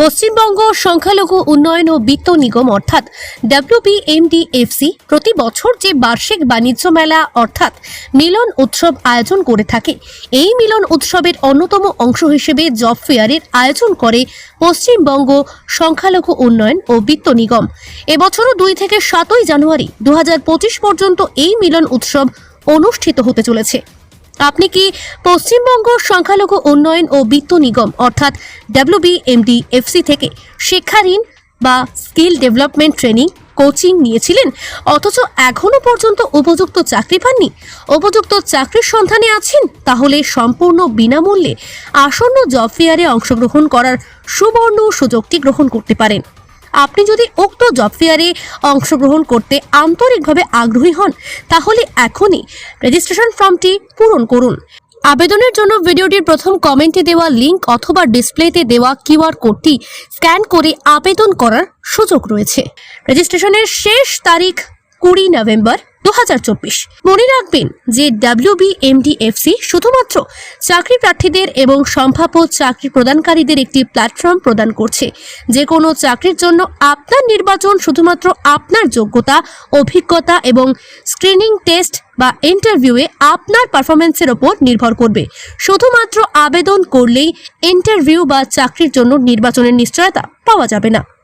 পশ্চিমবঙ্গ সংখ্যালঘু উন্নয়ন ও বিত্ত নিগম, অর্থাৎ ডাব্লিউবিএমডিএফসি প্রতি বছর যে বার্ষিক বাণিজ্য মেলা, অর্থাৎ মিলন উৎসব আয়োজন করে থাকে। এই মিলন উৎসবের অন্যতম অংশ হিসেবে জব ফেয়ারের আয়োজন করে পশ্চিমবঙ্গ সংখ্যালঘু উন্নয়ন ও বিত্ত নিগম। এবছরও দুই থেকে সাতই জানুয়ারি দু হাজার পঁচিশ পর্যন্ত এই মিলন উৎসব অনুষ্ঠিত হতে চলেছে। আপনি কি পশ্চিমবঙ্গ সংখ্যালঘু উন্নয়ন ও বিত্ত নিগম, অর্থাৎ ডাব্লিউবিএমডিএফসি থেকে শিক্ষা ঋণ বা স্কিল ডেভেলপমেন্ট ট্রেনিং, কোচিং নিয়েছিলেন? অথচ এখনও পর্যন্ত উপযুক্ত চাকরি পাননি? উপযুক্ত চাকরির সন্ধানে আছেন? তাহলে সম্পূর্ণ বিনামূল্যে আসন্ন জব ফেয়ারে অংশগ্রহণ করার সুবর্ণ সুযোগটি গ্রহণ করতে পারেন। আপনি যদি উক্ত জব ফেয়ারে অংশগ্রহণ করতে আন্তরিকভাবে আগ্রহী হন, তাহলে এখনই রেজিস্ট্রেশন ফর্মটি পূরণ করুন। আবেদনের জন্য ভিডিওটির প্রথম কমেন্টে দেওয়া লিঙ্ক অথবা ডিসপ্লেতে দেওয়া কিউআর কোডটি স্ক্যান করে আবেদন করার সুযোগ রয়েছে। রেজিস্ট্রেশনের শেষ তারিখ কুড়ি নভেম্বর দু মনে রাখবেন যে ডাব্লিউবিএমডিএফসি শুধুমাত্র চাকরি প্রার্থীদের এবং সম্ভাব্য চাকরি প্রদানকারীদের একটি প্ল্যাটফর্ম প্রদান করছে। যে কোনো চাকরির জন্য আপনার নির্বাচন শুধুমাত্র আপনার যোগ্যতা, অভিজ্ঞতা এবং স্ক্রিনিং টেস্ট বা ইন্টারভিউয়ে আপনার পারফরমেন্সের ওপর নির্ভর করবে। শুধুমাত্র আবেদন করলেই ইন্টারভিউ বা চাকরির জন্য নির্বাচনের নিশ্চয়তা পাওয়া যাবে না।